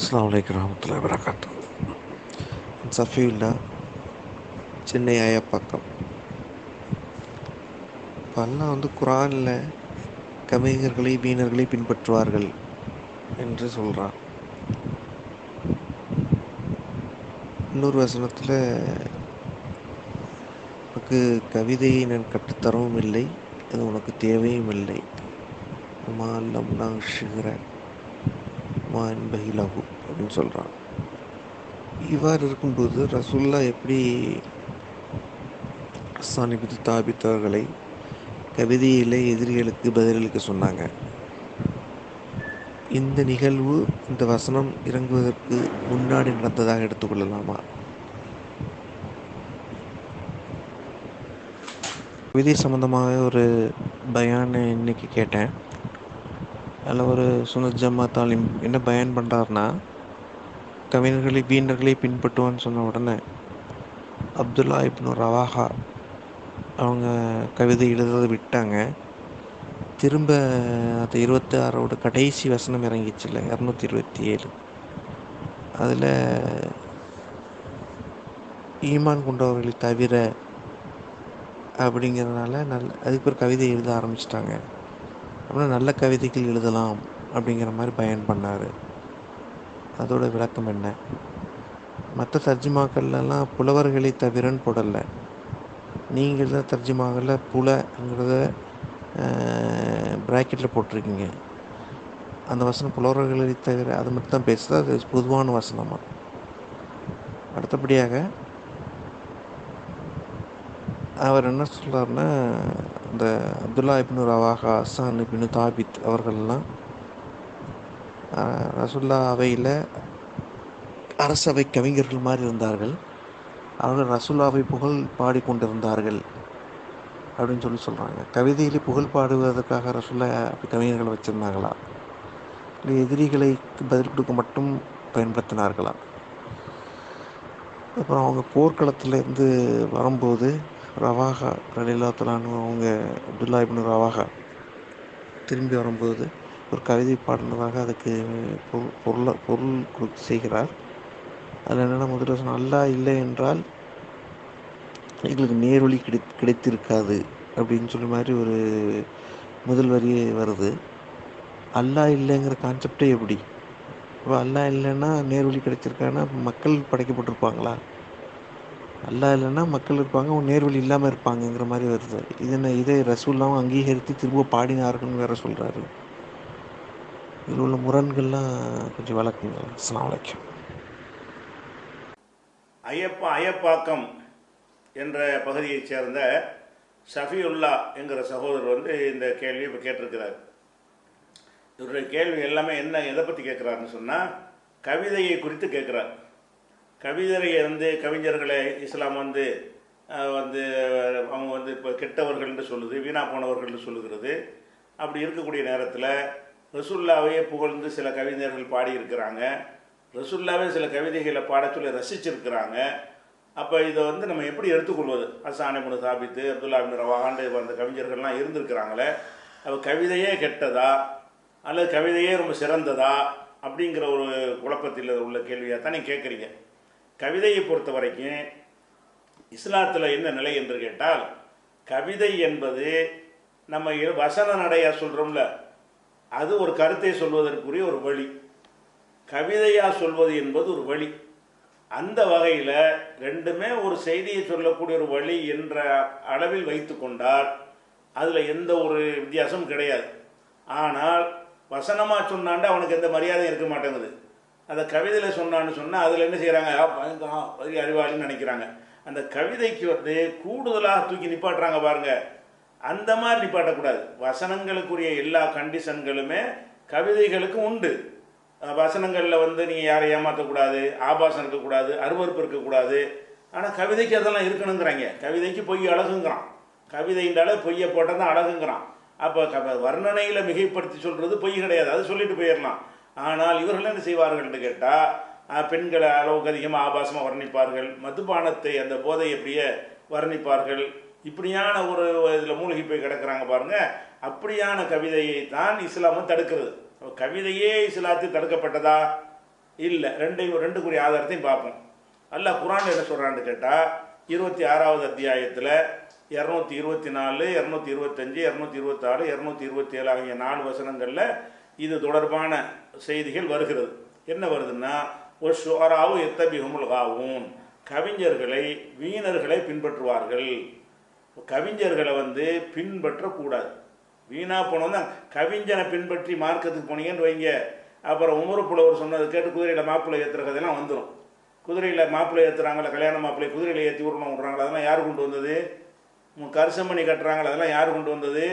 அஸ்லாம் வலைக்கம் வரமத்துல்லாஹி வரகாத்து சஃபியுல்லா சென்னை ஆயப்பாக்கம் இப்போ வந்து குரானில் கவிஞர்களை வீணர்களை பின்பற்றுவார்கள் என்று சொல்கிறான் இன்னொரு வசனத்தில் உனக்கு கவிதையை நான் கற்றுத்தரவும் இல்லை அது உனக்கு தேவையும் இல்லை. மா அல்லம்னா நான் ஷிகிற மா என்பகிலகு அப்படின்னு சொல்கிறான் இவ்வாறு இருக்கும்போது ரசுல்லா எப்படி சானிபித்து தாபித்தவர்களை கவிதையிலே எதிரிகளுக்கு பதிலளிக்க சொன்னாங்க. இந்த நிகழ்வு இந்த வசனம் இறங்குவதற்கு முன்னாடி நடந்ததாக எடுத்துக்கொள்ளலாமா கவிதை சம்மந்தமாக ஒரு பயான இன்னைக்கு கேட்டேன். அதில் ஒரு சுனத் ஜமா தாலிம் என்ன பயன் பண்ணுறாருனா கவிஞர்களை வீணர்களை பின்பற்றுவான்னு சொன்ன உடனே அப்துல்லா இப்னு ரவாஹா அவங்க கவிதை எழுதுறதை விட்டாங்க. திரும்ப அந்த இருபத்தி ஆறோட கடைசி வசனம் இறங்கிச்சுல இரநூத்தி இருபத்தி ஏழு. அதில் ஈமான் கொண்டவர்களை தவிர அப்படிங்கிறதுனால நல்ல அதுக்கு ஒரு கவிதை எழுத ஆரம்பிச்சிட்டாங்க. அப்புறம் நல்ல கவிதைகள் எழுதலாம் அப்படிங்கிற மாதிரி பயன் பண்ணார். அதோட விளக்கம் என்ன? மற்ற தர்ஜிமாக்கள்லாம் புலவர்களை தவிரன்னு போடலை. நீங்கள் தான் தர்ஜிமாவில் புலங்கிறத ப்ராக்கெட்டில் போட்டிருக்கீங்க. அந்த வசனம் புலவர்களை தவிர அது மட்டும் தான் பேசுது அது பொதுவான வசனமாக அடுத்தபடியாக அவர் என்ன சொல்கிறாருன்னா இந்த அப்துல்லா இப்னு ரவாஹா அசான் இப்னு தாபித் அவர்கள்லாம் ரசுல்லா அவையில் அரசவை கவிஞர்கள் மாதிரி இருந்தார்கள். அவர்கள் ரசுல்லாவை புகழ் பாடிக்கொண்டிருந்தார்கள் அப்படின்னு சொல்லி சொல்கிறாங்க கவிதையில் புகழ் பாடுவதற்காக ரசுல்லா கவிஞர்களை வச்சுருந்தாங்களா இல்லை எதிரிகளை பதில் கொடுக்க மட்டும் பயன்படுத்தினார்களா? அப்புறம் அவங்க போர்க்களத்துலேருந்து வரும்போது ரவாகா ரலிலாத்தலான்னு அவங்க அப்துல்லா இப்னு ரவாகா திரும்பி வரும்போது ஒரு கவிதை பாடினதாக அதுக்கு பொருள் பொருளை பொருள் செய்கிறார். அதில் என்னென்னா முதல்ல சொன்ன அல்லா இல்லை என்றால் எங்களுக்கு நேர்வழி கிடை கிடைத்திருக்காது அப்படின்னு சொல்லி மாதிரி ஒரு முதல் வரி வருது. அல்லா இல்லைங்கிற கான்செப்டே எப்படி? இப்போ அல்லா இல்லைன்னா நேர்வழி கிடைச்சிருக்காங்கன்னா மக்கள் படைக்கப்பட்டிருப்பாங்களா? அல்லா இல்லைன்னா மக்கள் இருப்பாங்க அவங்க நேர்வழி இல்லாமல் இருப்பாங்கங்கிற மாதிரி வருது. இது என்ன இதே ரசூல்லாம் அங்கீகரித்து திரும்ப பாடினார்கள்னு வேற சொல்கிறாரு இதில் உள்ள முரண்கள்லாம் கொஞ்சம் வளர்க்குங்க அஸ்லாம் வலைக்கம் ஐயப்பா ஐயப்பாக்கம் என்ற பகுதியைச் சேர்ந்த ஷஃபியுல்லா என்கிற சகோதரர் வந்து இந்த கேள்வியை இப்போ கேட்டிருக்கிறார். இவருடைய கேள்வி எல்லாமே என்ன எதை பற்றி கேட்குறாருன்னு சொன்னால் கவிதையை குறித்து கேட்குறார். கவிதையை வந்து கவிஞர்களை இஸ்லாம் வந்து வந்து அவங்க வந்து இப்போ கெட்டவர்கள்னு சொல்லுது வீணா போனவர்கள்னு சொல்லுகிறது. அப்படி இருக்கக்கூடிய நேரத்தில் ரசுல்லாவையே புகழ்ந்து சில கவிஞர்கள் பாடியிருக்கிறாங்க. ரசுல்லாவே சில கவிதைகளை பாட சொல்லி ரசிச்சிருக்கிறாங்க. அப்போ இதை வந்து நம்ம எப்படி எடுத்துக்கொள்வது? அசானி முனு சாபித்து அப்துல்லா பின் ரவாகாண்டு அந்த கவிஞர்கள்லாம் இருந்திருக்கிறாங்களே. அப்போ கவிதையே கெட்டதா? அல்லது கவிதையே ரொம்ப சிறந்ததா? அப்படிங்கிற ஒரு குழப்பத்தில் உள்ள கேள்வியாக தான் நீங்கள் கேட்குறீங்க. கவிதையை பொறுத்த வரைக்கும் இஸ்லாத்தில் என்ன நிலை என்று கேட்டால் கவிதை என்பது நம்ம வசன நடையாக சொல்கிறோம்ல அது ஒரு கருத்தை சொல்வதற்குரிய ஒரு வழி. கவிதையாக சொல்வது என்பது ஒரு வழி. அந்த வகையில் ரெண்டுமே ஒரு செய்தியை சொல்லக்கூடிய ஒரு வழி என்ற அளவில் வைத்து கொண்டால் அதில் எந்த ஒரு வித்தியாசமும் கிடையாது. ஆனால் வசனமாக சொன்னாண்டு அவனுக்கு எந்த மரியாதையும் இருக்க மாட்டேங்குது. அதை கவிதையில் சொன்னான்னு சொன்னால் அதில் என்ன செய்கிறாங்க பெரிய அறிவாளின்னு நினைக்கிறாங்க. அந்த கவிதைக்கு வந்து கூடுதலாக தூக்கி நிப்பாட்டுறாங்க பாருங்கள் அந்த மாதிரி நிப்பாட்டக்கூடாது. வசனங்களுக்குரிய எல்லா கண்டிஷன்களுமே கவிதைகளுக்கும் உண்டு. வசனங்களில் வந்து நீங்கள் யாரை ஏமாற்றக்கூடாது ஆபாசம் இருக்கக்கூடாது அருவறுப்பு இருக்கக்கூடாது. ஆனால் கவிதைக்கு அதெல்லாம் இருக்கணுங்கிறாங்க. கவிதைக்கு பொய் அழகுங்கிறான். கவிதைன்றாலே பொய்யை போட்டால் தான் அழகுங்கிறான். அப்போ க வர்ணனையில் மிகைப்படுத்தி சொல்கிறது பொய் கிடையாது. அது சொல்லிட்டு போயிடலாம். ஆனால் இவர்கள் என்ன செய்வார்கள்னு கேட்டால் பெண்களை அளவுக்கு அதிகமாக ஆபாசமாக வர்ணிப்பார்கள் மதுபானத்தை அந்த போதை எப்படியே வர்ணிப்பார்கள். இப்படியான ஒரு இதில் மூழ்கி போய் கிடக்குறாங்க பாருங்கள் அப்படியான கவிதையை தான் இஸ்லாமும் தடுக்கிறது. கவிதையே இஸ்லாத்தில் தடுக்கப்பட்டதா? இல்லை. ரெண்டையும் ரெண்டுக்குரிய ஆதாரத்தையும் பார்ப்போம். அல்லாஹ் குரான் என்ன சொல்கிறான்னு கேட்டால் இருபத்தி ஆறாவது அத்தியாயத்தில் இரநூத்தி இருபத்தி நாலு இரநூத்தி இருபத்தஞ்சு இரநூத்தி இருபத்தாறு இரநூத்தி இருபத்தி ஏழு ஆகிய நாலு வசனங்களில் இது தொடர்பான செய்திகள் வருகிறது. என்ன வருதுன்னா ஒரு ஷுவராவு எத்தபிஹுமுல்காவும் கவிஞர்களை வீணர்களை பின்பற்றுவார்கள். கவிஞர்களை வந்து பின்பற்றக்கூடாது. வீணாக போனோம்னா கவிஞனை பின்பற்றி மார்க்கத்துக்கு போனீங்கன்னு வைங்க. அப்புறம் உமரு புலவர் சொன்னது கேட்டு குதிரையில் மாப்பிள்ளை ஏற்றுற கதையெல்லாம் வந்துடும் குதிரையில் மாப்பிள்ளை ஏற்றுறாங்களா கல்யாண மாப்பிள்ளை குதிரையில் ஏற்றி விடணும் விட்றாங்களா? அதெல்லாம் யார் கொண்டு வந்தது? உம் கரிசமணி கட்டுறாங்களா? அதெல்லாம் யார் கொண்டு வந்தது?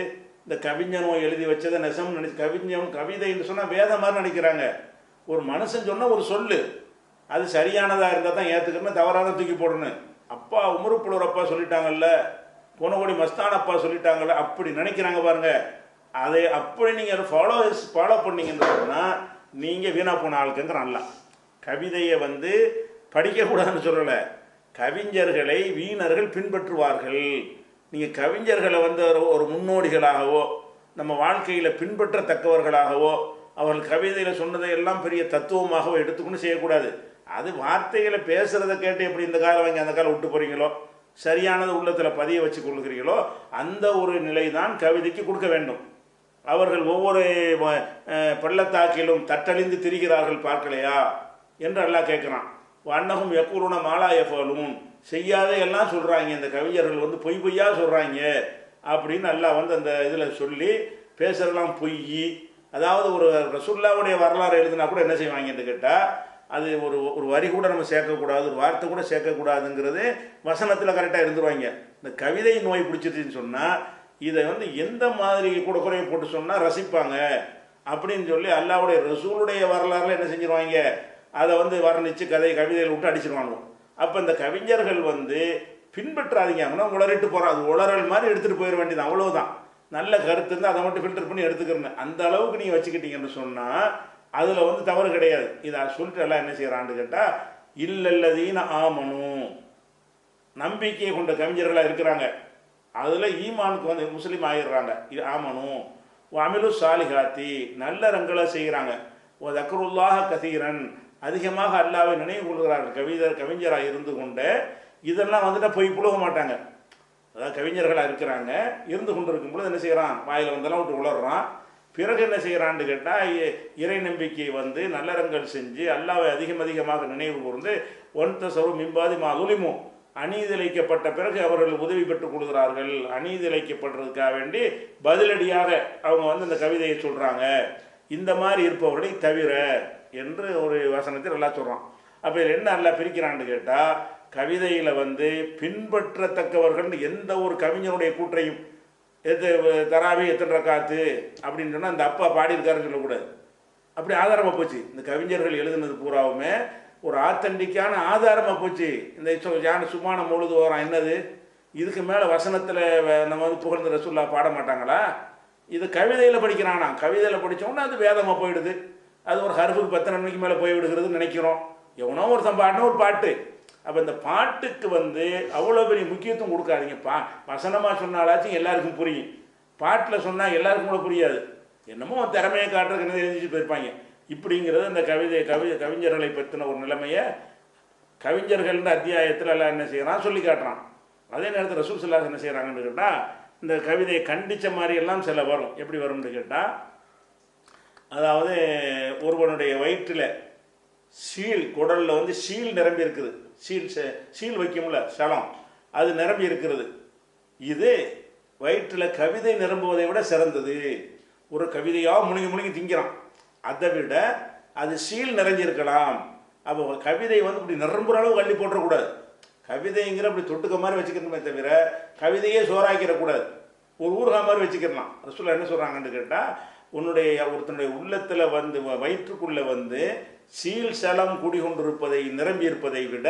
இந்த கவிஞனும் எழுதி வச்சதை நெசம் நினைச்சு கவிஞன் கவிதைன்னு சொன்னால் வேதம் மாதிரி நினைக்கிறாங்க. ஒரு மனுஷன் சொன்னால் ஒரு சொல்லு. அது சரியானதாக இருந்தால் தான் ஏற்றுக்கணும் தவறாக தூக்கி போடணும். அப்பா உமருப்புலவர் அப்பா சொல்லிட்டாங்கல்ல பொனகோடி மஸ்தான் அப்பா சொல்லிட்டாங்கல்ல அப்படி நினைக்கிறாங்க பாருங்க. அதை அப்படி நீங்கள் ஃபாலோ ஃபாலோ பண்ணீங்கன்னு சொன்னால் நீங்கள் வீணாக போன ஆளுக்குங்கிற நல்லா கவிதையை வந்து படிக்கக்கூடாதுன்னு சொல்லலை. கவிஞர்களை வீணர்கள் பின்பற்றுவார்கள். நீங்கள் கவிஞர்களை வந்து ஒரு- ஒரு முன்னோடிகளாகவோ நம்ம வாழ்க்கையில் பின்பற்றத்தக்கவர்களாகவோ அவர்கள் கவிதையில் சொன்னதை எல்லாம் பெரிய தத்துவமாகவோ எடுத்துக்கொண்டு செய்யக்கூடாது. அது வார்த்தைகளை பேசுகிறத கேட்டு எப்படி இந்த காலம் வாங்கி அந்த காலம் விட்டு போகிறீங்களோ சரியானது உள்ளத்தில் பதிய வச்சு கொள்கிறீங்களோ அந்த ஒரு நிலை தான் கவிதைக்கு கொடுக்க வேண்டும். அவர்கள் ஒவ்வொரு பள்ளத்தாக்கிலும் தட்டழிந்து திரிகிறார்கள் பார்க்கலையா? என்று எல்லாம் கேட்குறான். வண்ணகும் எக்கூருண மாலா எஃபலும் செய்யாத எல்லாம் சொல்கிறாங்க இந்த கவிஞர்கள் வந்து பொய் பொய்யா சொல்கிறாங்க அப்படின்னு நல்லா வந்து அந்த இதில் சொல்லி பேசுகிறதெல்லாம் பொய். அதாவது ஒரு ரசுல்லாவுடைய வரலாறு எழுதுனா கூட என்ன செய்வாங்கன்னு கேட்டால் அது ஒரு ஒரு வரி கூட நம்ம சேர்க்கக்கூடாது ஒரு வார்த்தை கூட சேர்க்கக்கூடாதுங்கிறது வசனத்தில் கரெக்டாக இருந்துருவாங்க. இந்த கவிதை நோய் பிடிச்சிருச்சுன்னு சொன்னால் இதை வந்து எந்த மாதிரி கூட குறைய போட்டு சொன்னால் ரசிப்பாங்க அப்படின்னு சொல்லி அல்லாவுடைய ரசூலுடைய வரலாறுல என்ன செஞ்சிருவாங்க? அதை வந்து வர்ணித்து கதை கவிதையில் விட்டு அடிச்சிருவாங்க. அப்போ இந்த கவிஞர்கள் வந்து பின்பற்றாதீங்க. அப்படின்னா உளறிட்டு போகிறோம் அது உளறல் மாதிரி எடுத்துகிட்டு போயிட வேண்டியது. அவ்வளோதான் நல்ல கருத்து இருந்தால் அதை மட்டும் ஃபில்டர் பண்ணி எடுத்துக்கிறேன் அந்த அளவுக்கு நீங்கள் வச்சுக்கிட்டீங்கன்னு சொன்னால் அதில் வந்து தவறு கிடையாது. இதை சொல்லிட்டு எல்லாம் என்ன செய்கிறான்னு கேட்டால் இல்லல்லதீன ஆமனும் நம்பிக்கை கொண்ட கவிஞர்களாக இருக்கிறாங்க. அதில் ஈமானுக்கு வந்து முஸ்லீம் ஆகிடுறாங்க இது ஆமனும் அமிலு சாலிகாத்தி நல்ல ரங்களை செய்கிறாங்க ஓ தக்கருல்லாக கசீரன். அதிகமாக அல்லாவை நினைவு கொள்கிறார்கள். கவிதர் கவிஞராக இருந்து கொண்டு இதெல்லாம் வந்துட்டு போய் புழுக மாட்டாங்க. அதாவது கவிஞர்களாக இருக்கிறாங்க. இருந்து கொண்டு இருக்கும் பொழுது என்ன செய்கிறான் வாயில் வந்தெல்லாம் விட்டு உளர்றான். பிறகு என்ன செய்கிறான்னு கேட்டால் இறை நம்பிக்கை வந்து நல்லறங்கள் செஞ்சு அல்லாவை அதிகம் அதிகமாக நினைவு கூர்ந்து ஒன்த தசவு மிம்பாதி மாதுலிமோ அநீதிழைக்கப்பட்ட பிறகு அவர்கள் உதவி பெற்றுக் கொள்கிறார்கள். அநீதிழைக்கப்படுறதுக்காக வேண்டி பதிலடியாக அவங்க வந்து இந்த கவிதையை சொல்கிறாங்க இந்த மாதிரி இருப்பவர்களை தவிர என்று ஒரு வசனத்தில் நல்லா சொல்கிறான் அப்போ இதில் என்ன நல்லா பிரிக்கிறான்னு கேட்டால் கவிதையில் வந்து பின்பற்றத்தக்கவர்கள் எந்த ஒரு கவிஞனுடைய கூற்றையும் எது தராவி எத்தனை காத்து அப்படின்னு சொன்னால் அந்த அப்பா பாடியிருக்காருன்னு சொல்லக்கூடாது. அப்படி ஆதாரமாக போச்சு. இந்த கவிஞர்கள் எழுதுனது பூராவுமே ஒரு ஆத்தண்டிக்கான ஆதாரமாக போச்சு. இந்த யானை ஞான சுமான முழுது வரோம் என்னது? இதுக்கு மேலே வசனத்தில் நம்ம வந்து புகழ்ந்த ரசுல்லா பாட மாட்டாங்களா? இது கவிதையில் படிக்கிறானா கவிதையில் படித்தோன்னா அது வேதமாக போயிடுது. அது ஒரு ஹர்ஃபுக்கு பத்தனை மணிக்கு மேலே போய் விடுகிறதுன்னு நினைக்கிறோம். எவனோ ஒரு பாடின ஒரு பாட்டு. அப்போ இந்த பாட்டுக்கு வந்து அவ்வளோ பெரிய முக்கியத்துவம் கொடுக்காதீங்க பா வசனமாக சொன்னாலாச்சும் எல்லாருக்கும் புரியும். பாட்டில் சொன்னால் எல்லாருக்கும் கூட புரியாது. என்னமோ திறமையை காட்டுறதுக்கு என்ன எழுதிட்டு போயிருப்பாங்க. இப்படிங்கிறது இந்த கவிதை கவி கவிஞர்களை பற்றின ஒரு நிலைமையை கவிஞர்கள்ன்ற அத்தியாயத்தில் எல்லாம் என்ன செய்கிறான் சொல்லி காட்டுறான். அதே நேரத்தில் ரசூல் சல்லாஸ் என்ன செய்கிறாங்கன்னு கேட்டால் இந்த கவிதையை கண்டித்த மாதிரி எல்லாம் சில வரும். எப்படி வரும்னு கேட்டால் அதாவது ஒருவனுடைய வயிற்றில் சீல் குடலில் வந்து சீல் நிரம்பி இருக்குது. சீல் சீல் வைக்கும்ல சலம் அது நிரம்பி இருக்கிறது. இது வயிற்றில் கவிதை நிரம்புவதை விட சிறந்தது. ஒரு கவிதையாக முழுங்கி முழுங்கி திங்கிறான். அதை விட அது சீல் நிறைஞ்சிருக்கலாம் அப்போ கவிதை வந்து இப்படி நிரம்புற அளவு கள்ளி போட்டுறக்கூடாது. கவிதைங்கிற அப்படி தொட்டுக்க மாதிரி வச்சுக்கணுமே தவிர கவிதையே சோறாக்கிடக்கூடாது. ஒரு ஊர்கா மாதிரி வச்சுக்கிடலாம் ரசூலா என்ன சொல்கிறாங்கன்னு கேட்டால் உன்னுடைய ஒருத்தனுடைய உள்ளத்தில் வந்து வ- வயிற்றுக்குள்ளே வந்து சீல் சலம் குடிகொண்டிருப்பதை நிரம்பியிருப்பதை விட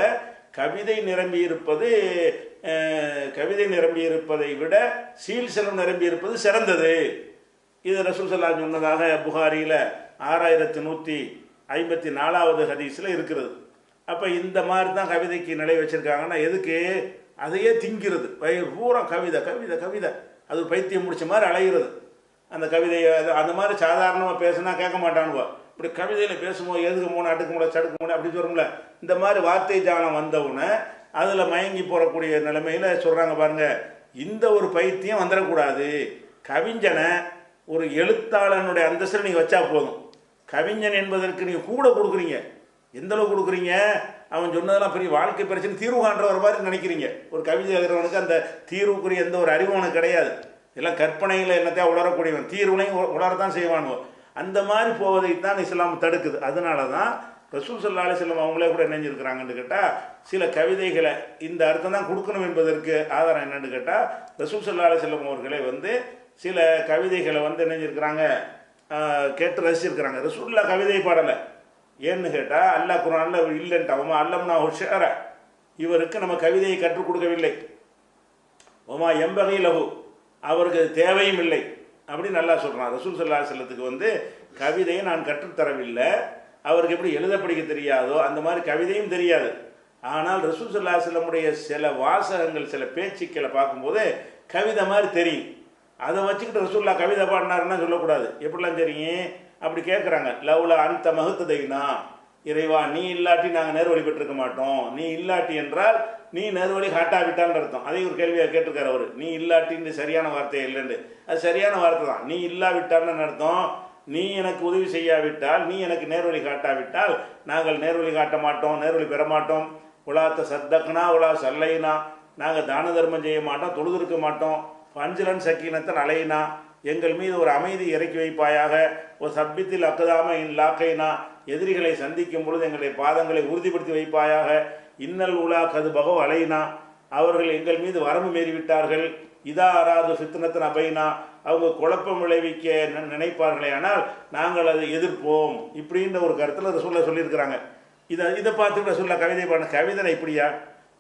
கவிதை நிரம்பியிருப்பது கவிதை நிரம்பியிருப்பதை விட சீல் சலம் நிரம்பியிருப்பது சிறந்தது. இது ரசூல் சல்லா சொன்னதாக புகாரியில் ஆறாயிரத்து நூற்றி ஐம்பத்தி நாலாவது ஹதீஸில் இருக்கிறது. அப்போ இந்த மாதிரி தான் கவிதைக்கு நிலை வச்சுருக்காங்கன்னா எதுக்கு? அதையே திங்கிறது. பூரா கவிதை கவிதை கவிதை. அது பைத்தியம் முடிச்ச மாதிரி அலைகிறது அந்த கவிதையை அந்த மாதிரி சாதாரணமாக பேசுனா கேட்க மாட்டானுவோ. இப்படி கவிதையில் பேசும்போது எதுக்கு மூணு அடுக்கு முடியாது சடுக்கு மூணு அப்படின்னு சொல்கிறோம்ல இந்த மாதிரி வார்த்தை ஜாலம் வந்தவுடனே அதில் மயங்கி போகக்கூடிய நிலைமையில் சொல்கிறாங்க பாருங்கள் இந்த ஒரு பைத்தியம் வந்துடக்கூடாது. கவிஞனை ஒரு எழுத்தாளனுடைய அந்தஸ்தில் நீங்கள் வச்சா போதும். கவிஞன் என்பதற்கு நீங்கள் கூட கொடுக்குறீங்க. எந்த கொடுக்குறீங்க? அவன் சொன்னதெல்லாம் பெரிய வாழ்க்கை பிரச்சனை தீர்வு ஒரு மாதிரி நினைக்கிறீங்க. ஒரு கவிதை எழுதுறவனுக்கு அந்த தீர்வுக்குரிய எந்த ஒரு அறிவு அவனுக்கு கிடையாது. எல்லாம் கற்பனையில் என்னத்தையா உளரக்கூடியவன். தீர்வுனையும் உளரத்தான் செய்வானுவோ. அந்த மாதிரி போவதை தான் இஸ்லாம் தடுக்குது. அதனால தான் ரசூல் சல்லா அலிஸ்லாம் அவங்களே கூட நினைஞ்சிருக்கிறாங்கன்னு கேட்டால் சில கவிதைகளை இந்த அர்த்தம் தான் கொடுக்கணும் என்பதற்கு ஆதாரம் என்னன்னு கேட்டால் ரசூல் சல்லா அலிஸ்லாம் அவர்களே வந்து சில கவிதைகளை வந்து நினைஞ்சிருக்கிறாங்க கேட்டு ரசிச்சிருக்கிறாங்க. ரசூல்லா கவிதை பாடலை. ஏன்னு கேட்டால் அல்லாஹ் குரான்ல அவர் இல்லைன்ட்டு அவன் அல்லம்னா ஹுஷார இவருக்கு நம்ம கவிதையை கற்றுக் கொடுக்கவில்லை. உமா எம்பகை லகு அவருக்கு அது தேவையும் இல்லை. அப்படி நல்லா சொல்கிறான் ரசூல் சல்லா செல்லத்துக்கு வந்து கவிதையை நான் கற்றுத்தரவில்லை. அவருக்கு எப்படி எழுத படிக்க தெரியாதோ அந்த மாதிரி கவிதையும் தெரியாது. ஆனால் ரசூல் சல்லா செல்லமுடைய சில வாசகங்கள் சில பேச்சுக்களை பார்க்கும்போது கவிதை மாதிரி தெரியும். அதை வச்சுக்கிட்டு ரசூல்லா கவிதை பாடினாருன்னா சொல்லக்கூடாது. எப்படிலாம் தெரியும்? அப்படி கேட்குறாங்க. லவ்ல அந்த மகுத்ததைனா இறைவா நீ இல்லாட்டி நாங்கள் நேர்வழி பெற்றிருக்க மாட்டோம். நீ இல்லாட்டி என்றால் நீ நேர்வழி காட்டாவிட்டான்னு அர்த்தம். அதே ஒரு கேள்வியாக கேட்டிருக்காரு அவர். நீ இல்லாட்டின்னு சரியான வார்த்தை இல்லைன்னு. அது சரியான வார்த்தை தான். நீ இல்லாவிட்டான்னு அர்த்தம்? நீ எனக்கு உதவி செய்யாவிட்டால் நீ எனக்கு நேர்வழி காட்டாவிட்டால் நாங்கள் நேர்வழி காட்ட மாட்டோம் நேர்வழி பெற மாட்டோம். உலாத்த சத்தக்னா உலா சல்லைனா. நாங்கள் தான தர்மம் செய்ய மாட்டோம் தொழுதிருக்க மாட்டோம். பஞ்சலன் சக்கீனத்தன் அலையினா எங்கள் மீது ஒரு அமைதி இறக்கி வைப்பாயாக. ஒரு சப்பித்தில் அக்குதாம இன் லாக்கைனா. எதிரிகளை சந்திக்கும் பொழுது எங்களுடைய பாதங்களை உறுதிப்படுத்தி வைப்பாயாக. இன்னல் உலா கதுபகோ அலைனா. அவர்கள் எங்கள் மீது வரம்பு மீறிவிட்டார்கள். இதா அராது சித்தனத்தின் அபைனா. அவங்க குழப்பம் விளைவிக்க நி- நினைப்பார்களே ஆனால் நாங்கள் அதை எதிர்ப்போம். இப்படின்ற ஒரு கருத்தில் அதை சொல்ல சொல்லியிருக்கிறாங்க. இதை இதை பார்த்துக்கிட்ட சொல்ல கவிதை பண்ண கவிதை இப்படியா?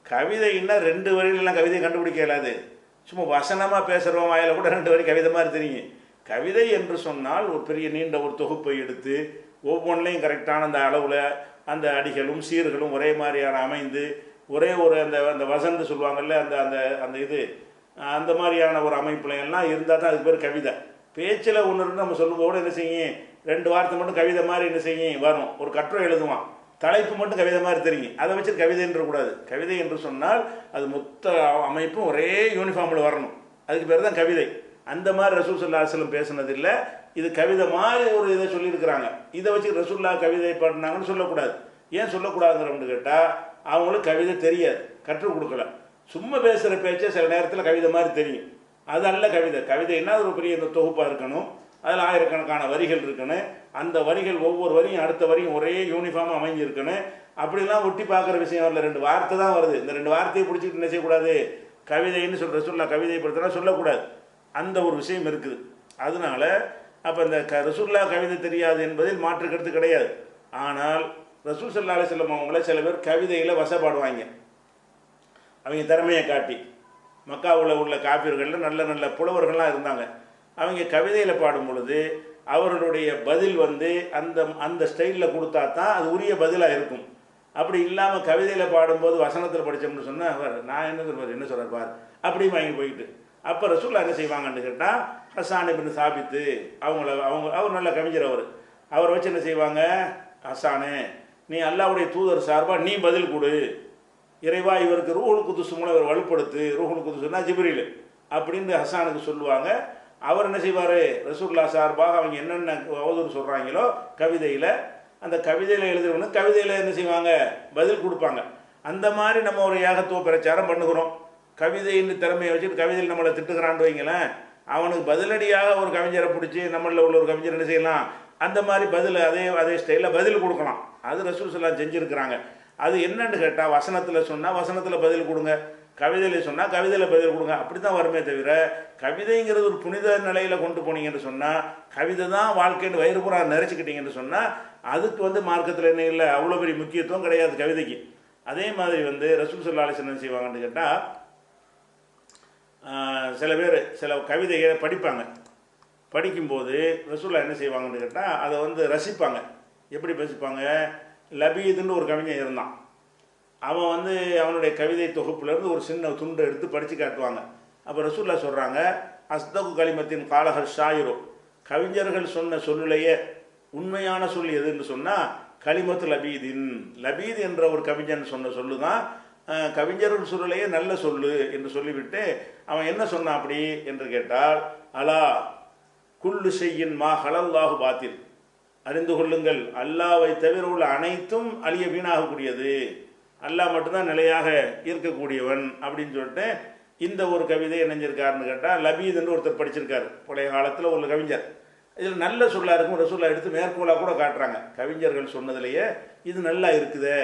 கவிதைன்னா ரெண்டு வரியிலலாம் கவிதையை கண்டுபிடிக்க இயலாது. சும்மா வசனமாக பேசுகிறோம் வாயில கூட ரெண்டு வரி கவிதை மாதிரி தெரியும். கவிதை என்று சொன்னால் ஒரு பெரிய நீண்ட ஒரு தொகுப்பை எடுத்து ஒவ்வொன்றிலையும் கரெக்டான அந்த அளவில் அந்த அடிகளும் சீர்களும் ஒரே மாதிரியான அமைந்து ஒரே ஒரு அந்த அந்த வசந்து சொல்லுவாங்கல்ல அந்த அந்த அந்த இது அந்த மாதிரியான ஒரு அமைப்புல எல்லாம் இருந்தால் தான் அதுக்கு பேர் கவிதை. பேச்சில் ஒன்று இருந்து நம்ம சொல்லும்போது என்ன செய்யும் ரெண்டு வார்த்தை மட்டும் கவிதை மாதிரி என்ன செய்யும் வரும். ஒரு கட்டுரை எழுதுவான். தலைப்பு மட்டும் கவிதை மாதிரி தெரியும். அதை வச்சு கவிதை கூடாது. கவிதை என்று சொன்னால் அது மொத்த அமைப்பும் ஒரே யூனிஃபார்மில் வரணும். அதுக்கு பேர் தான் கவிதை. அந்த மாதிரி ரசூல் சல்லா அலுவலம் இது கவிதை மாதிரி ஒரு இதை சொல்லியிருக்கிறாங்க. இதை வச்சு ரசுல்லா கவிதை பாடினாங்கன்னு சொல்லக்கூடாது. ஏன் சொல்லக்கூடாதுங்கிறவங்க கேட்டால் அவங்களுக்கு கவிதை தெரியாது கற்றுக் கொடுக்கல. சும்மா பேசுகிற பேச்சே சில நேரத்தில் கவிதை மாதிரி தெரியும். அது அல்ல கவிதை. கவிதைன்னா ஒரு பெரிய இந்த தொகுப்பாக இருக்கணும்? அதில் ஆயிரக்கணக்கான வரிகள் இருக்கணும். அந்த வரிகள் ஒவ்வொரு வரியும் அடுத்த வரியும் ஒரே யூனிஃபார்மாக அமைஞ்சிருக்கணும். அப்படிலாம் ஒட்டி பார்க்குற விஷயம் வரல. ரெண்டு வார்த்தை தான் வருது. இந்த ரெண்டு வார்த்தையை பிடிச்சிட்டு என்ன செய்யக்கூடாது? கவிதைன்னு சொல்கிற சொல்ல கவிதை படுத்தினா சொல்லக்கூடாது. அந்த ஒரு விஷயம் இருக்குது. அதனால அப்போ இந்த க ரசூல்லா கவிதை தெரியாது என்பதில் மாற்று கருத்து கிடையாது. ஆனால் ரசூல் சல்லா அலிசல்லம் அவங்கள சில பேர் கவிதையில் வசப்பாடுவாங்க. அவங்க திறமையை காட்டி. மக்காவில் உள்ள காப்பீர்களில் நல்ல நல்ல புலவர்கள்லாம் இருந்தாங்க. அவங்க கவிதையில் பாடும் பொழுது அவர்களுடைய பதில் வந்து அந்த அந்த ஸ்டைலில் கொடுத்தா தான் அது உரிய பதிலாக இருக்கும். அப்படி இல்லாமல் கவிதையில் பாடும்போது வசனத்தில் படித்தோம்னு சொன்னால் அவர் நான் என்ன சொல்வார் என்ன சொல்கிறார் பார். அப்படியும் வாங்கி போயிட்டு. அப்போ ரசூல்லா என்ன செய்வாங்கன்னு கேட்டால் ஹசான் இப்னு சாபித்து அவங்கள அவங்க அவர் நல்ல கவிஞர் அவர். அவரை வச்சு என்ன செய்வாங்க? ஹசானு நீ அல்லாவுடைய தூதர் சார்பாக நீ பதில் கொடு. இறைவா இவருக்கு ரூஹுல் குதுசு மூலம் இவர் வலுப்படுத்து ரூஹுல் குதுசுனா ஜிப்ரீல். அப்படின்னு ஹசானுக்கு சொல்லுவாங்க. அவர் என்ன செய்வார்? ரசூல்லா சார்பாக அவங்க என்னென்ன அவதூறு சொல்கிறாங்களோ கவிதையில் அந்த கவிதையில் எழுதுறவனு கவிதையில் என்ன செய்வாங்க? பதில் கொடுப்பாங்க. அந்த மாதிரி நம்ம ஒரு ஏகத்துவ பிரச்சாரம் பண்ணுகிறோம். கவிதைன்னு திறமையை வச்சுட்டு கவிதையில் நம்மளை திட்டுக்கிறான்னு வைங்களேன் அவனுக்கு பதிலடியாக ஒரு கவிஞரை பிடிச்சி நம்மளில் உள்ள ஒரு கவிஞர் என்ன செய்யலாம் அந்த மாதிரி பதில் அதே அதே ஸ்டைலில் பதில் கொடுக்கலாம். அது ரசூல் சலாம் செஞ்சுருக்கிறாங்க. அது என்னன்னு கேட்டால் வசனத்தில் சொன்னால் வசனத்தில் பதில் கொடுங்க. கவிதையில் சொன்னால் கவிதையில் பதில் கொடுங்க. அப்படி தான் வருமே தவிர கவிதைங்கிறது ஒரு புனித நிலையில் கொண்டு போனீங்கன்னு சொன்னால் கவிதை தான் வாழ்க்கைன்னு வயிறு பூரா நிறைச்சிக்கிட்டீங்கன்னு சொன்னால் அதுக்கு வந்து மார்க்கத்தில் என்ன இல்லை அவ்வளோ பெரிய முக்கியத்துவம் கிடையாது கவிதைக்கு. அதே மாதிரி வந்து ரசூல் சல்லா அலிஸ்லாம் என்ன செய்வாங்கன்னு கேட்டால் சில பேர் சில கவிதைகளை படிப்பாங்க. படிக்கும்போது ரசூல்லா என்ன செய்வாங்கன்னு கேட்டால் அதை வந்து ரசிப்பாங்க. எப்படி ரசிப்பாங்க? லபீதுன்னு ஒரு கவிஞன் இருந்தான். அவன் வந்து அவனுடைய கவிதை தொகுப்புலேருந்து ஒரு சின்ன துண்டை எடுத்து படித்து காட்டுவாங்க. அப்போ ரசூல்லா சொல்கிறாங்க அஸ்தகு களிமத்தின் காலகர் ஷாயிரோ. கவிஞர்கள் சொன்ன சொல்லுலையே உண்மையான சொல் எதுன்னு சொன்னால் கலிமத்து லபீதின். லபீத் என்ற ஒரு கவிஞன் சொன்ன சொல்லு தான் கவிஞரும் சுருளையே நல்ல சொல்லு என்று சொல்லிவிட்டு அவன் என்ன சொன்னான் அப்படி என்று கேட்டால் அலா குல்லு செய்யின் மா ஹலல்லாஹு பாத்தில். அறிந்து கொள்ளுங்கள் அல்லாவை தவிர உள்ள அனைத்தும் அழிய வீணாகக்கூடியது. அல்லாஹ் மட்டும்தான் நிலையாக இருக்கக்கூடியவன் அப்படின்னு சொல்லிட்டு இந்த ஒரு கவிதை நினைஞ்சிருக்காருன்னு கேட்டால் லபீத் என்று ஒருத்தர் படிச்சிருக்காரு. பழைய காலத்தில் ஒரு கவிஞர். இதில் நல்ல சொல்லா இருக்கும் ரசூல்லா எடுத்து மேற்கோளாக கூட காட்டுறாங்க. கவிஞர்கள் சொன்னதுலேயே இது நல்லா இருக்குதே.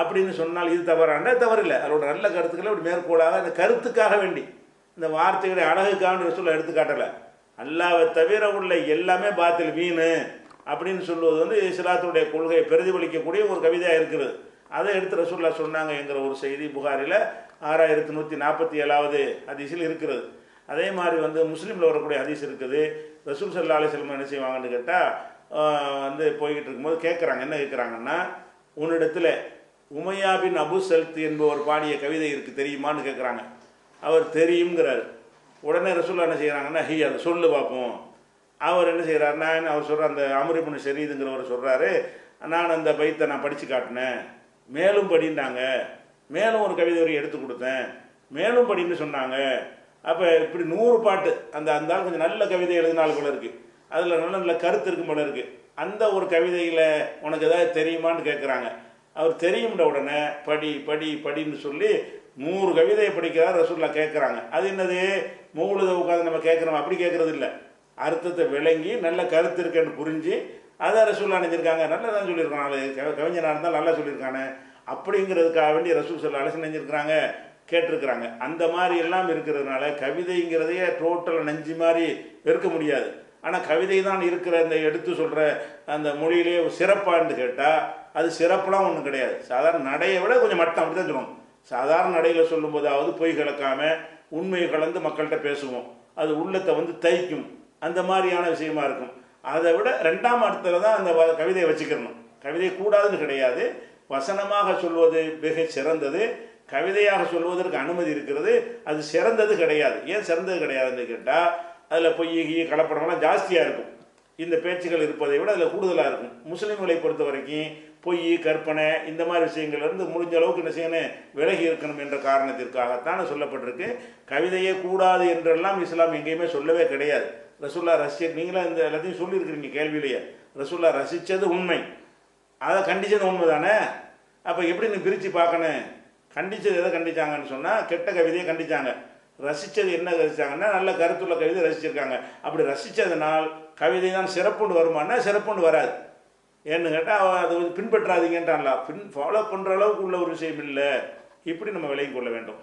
அப்படின்னு சொன்னால் இது தவறாண்டா தவறு இல்லை அதோட நல்ல கருத்துக்களை அப்படி மேற்கோளாக அந்த கருத்துக்காக வேண்டி இந்த வார்த்தைகளை அழகுக்காக சொல்ல எடுத்துக்காட்டலை அல்லாவை தவிர உள்ள எல்லாமே பாத்தில் வீண் அப்படின்னு சொல்லுவது வந்து இஸ்லாத்துடைய கொள்கையை பிரதிபலிக்கக்கூடிய ஒரு கவிதையாக இருக்குது அதை எடுத்து ரசூல்லா சொன்னாங்க என்கிற ஒரு செய்தி புகாரில் ஆறாயிரத்தி நூற்றி நாற்பத்தி ஏழாவது ஹதீஸில் இருக்கிறது. அதே மாதிரி வந்து முஸ்லீமில் வரக்கூடிய அதிசு இருக்குது. ரசூல் சல்லா அலிஸ்லம் என்ன செய்வாங்கன்னு கேட்டால் வந்து போய்கிட்டு இருக்கும்போது கேட்குறாங்க என்ன கேட்குறாங்கன்னா உன்னிடத்தில் உமையா பின் அபு சல்த் என்பவர் பாடிய கவிதை இருக்குது தெரியுமான்னு கேட்குறாங்க அவர் தெரியுங்கிறார் உடனே ரசூல்லா என்ன செய்கிறாங்கன்னா ஹி அதை சொல்லு பார்ப்போம் அவர் என்ன செய்கிறாருன்னா அவர் சொல்கிற அந்த அமரிபுன் ஷரீதுங்கிறவர் சொல்கிறாரு நான் அந்த பைத்தை நான் படித்து காட்டினேன். மேலும் படின்னாங்க மேலும் ஒரு கவிதை வரி எடுத்து கொடுத்தேன். மேலும் படின்னு சொன்னாங்க. அப்போ இப்படி நூறு பாட்டு அந்த அந்த ஆள் கொஞ்சம் நல்ல கவிதை எழுதினாலும் போல இருக்குது அதில் நல்ல நல்ல கருத்து இருக்கும் போல இருக்குது அந்த ஒரு கவிதையில் உனக்கு ஏதாவது தெரியுமான்னு கேட்குறாங்க அவர் தெரியும்ன உடனே படி படி படின்னு சொல்லி நூறு கவிதையை படிக்கிறார் ரசூல்லா கேட்குறாங்க. அது என்னது? மூழுத உட்காந்து நம்ம கேட்குறோம்? அப்படி கேட்குறது இல்லை அர்த்தத்தை விளங்கி நல்ல கருத்து இருக்குன்னு புரிஞ்சு அதை ரசூல்லா நினைஞ்சிருக்காங்க நல்லா தான் சொல்லியிருக்கான் கவிஞனாக இருந்தால் நல்லா சொல்லியிருக்கானே. அப்படிங்கிறதுக்காக வேண்டி ரசூல் சொல்ல அலசி நினைஞ்சிருக்கிறாங்க கேட்டிருக்கிறாங்க. அந்த மாதிரி எல்லாம் இருக்கிறதுனால கவிதைங்கிறதையே டோட்டல் நெஞ்சு மாதிரி வெறுக்க முடியாது. ஆனால் கவிதை தான் இருக்கிற இந்த எடுத்து சொல்கிற அந்த மொழியிலேயே சிறப்பான்னு கேட்டால் அது சிறப்புலாம் ஒன்றும் கிடையாது. சாதாரண நடையை விட கொஞ்சம் மட்டம் அப்படி தான் சொல்லணும் சாதாரண நடையில் சொல்லும்போதாவது பொய் கலக்காமல் உண்மையை கலந்து மக்கள்கிட்ட பேசுவோம். அது உள்ளத்தை வந்து தைக்கும். அந்த மாதிரியான விஷயமா இருக்கும். அதை விட ரெண்டாம் இடத்துல தான் அந்த வ- கவிதையை வச்சுக்கிறணும். கவிதை கூடாதுன்னு கிடையாது. வசனமாக சொல்வது மிக சிறந்தது. கவிதையாக சொல்வதற்கு அனுமதி இருக்கிறது. அது சிறந்தது கிடையாது. ஏன் சிறந்தது கிடையாதுன்னு கேட்டால் அதில் பொய் கீ கலப்படமெல்லாம் ஜாஸ்தியாக இருக்கும். இந்த பேச்சுகள் இருப்பதை விட அதில் கூடுதலாக இருக்கும். முஸ்லீம்களை பொறுத்த வரைக்கும் பொய் கற்பனை இந்த மாதிரி விஷயங்கள்லேருந்து முடிஞ்ச அளவுக்கு என்ன செய்யணும்? விலகி இருக்கணும் என்ற காரணத்திற்காகத்தான் சொல்லப்பட்டிருக்கு. கவிதையே கூடாது என்றெல்லாம் இஸ்லாம் எங்கேயுமே சொல்லவே கிடையாது. ரசுல்லா ரசிச்ச நீங்களாம் இந்த எல்லாத்தையும் சொல்லியிருக்கிறீங்க கேள்வியிலேயே. ரசுல்லா ரசித்தது உண்மை. அதை கண்டிச்சது உண்மை தானே அப்போ எப்படி நீ பிரித்து பார்க்கணும்? கண்டிச்சது எதை கண்டிச்சாங்கன்னு சொன்னால் கெட்ட கவிதையை கண்டிச்சாங்க. ரசித்தது என்ன ரசித்தாங்கன்னா நல்ல கருத்துள்ள கவிதை ரசிச்சிருக்காங்க. அப்படி ரசித்ததுனால் கவிதை தான் சிறப்புன்னு வருமானா சிறப்புன்னு வராது. ஏன்னு கேட்டால் அது வந்து பின்பற்றாதீங்கன்றான்ல. பின் ஃபாலோ பண்ணுற அளவுக்கு உள்ள ஒரு விஷயம் இல்லை. இப்படி நம்ம விலகி கொள்ள வேண்டும்.